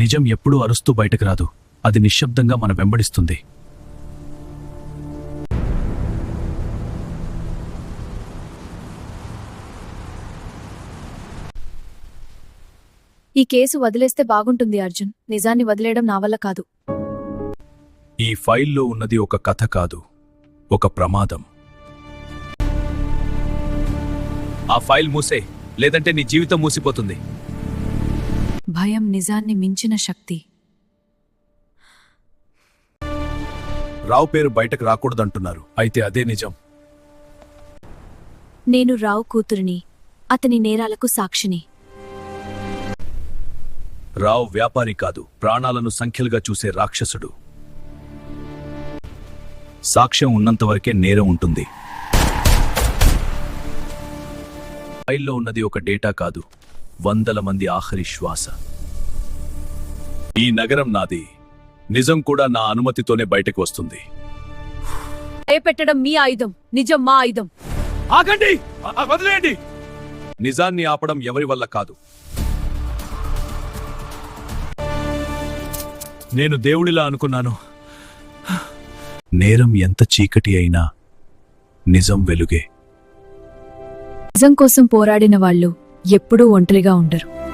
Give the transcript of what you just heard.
నిజం ఎప్పుడూ అరుస్తూ బయటకు రాదు. అది నిశ్శబ్దంగా మన వెంబడిస్తుంది. ఈ కేసు వదిలేస్తే బాగుంటుంది అర్జున్. నిజాన్ని వదిలేయడం నా వల్ల కాదు. ఈ ఫైల్లో ఉన్నది ఒక కథ కాదు ఒక ప్రమాదం. ఆ ఫైల్ మూసే లేదంటే నీ జీవితం మూసిపోతుంది. భయం నిజాన్ని మించిన శక్తి. రావు పేరు బయటకు రాకూడదంటున్నారు. అయితే అదే నిజం. నేను రావు కూతురిని అతని నేరాలకు సాక్షిని. రావు వ్యాపారి కాదు ప్రాణాలను సంఖ్యలుగా చూసే రాక్షసుడు. సాక్ష్యం ఉన్నంతవరకే నేరం ఉంటుంది. ఫైల్లో ఉన్నది ఒక డేటా కాదు. వందల మంది ఆఖరి శ్వాస. ఈ నగరం నాది. నిజం కూడా నా అనుమతితోనే బయటకు వస్తుంది. భయపెట్టడం మీ ఆయుధం. నిజం మా ఆయుధం. ఆగండి! వదిలేయండి! నిజాన్ని ఆపడం ఎవరి వల్ల కాదు. నేను దేవుడిలా అనుకున్నాను. నేరం ఎంత చీకటి అయినా నిజం వెలుగే. నిజం కోసం పోరాడిన వాళ్ళు ఎప్పుడూ ఒంటరిగా ఉండరు.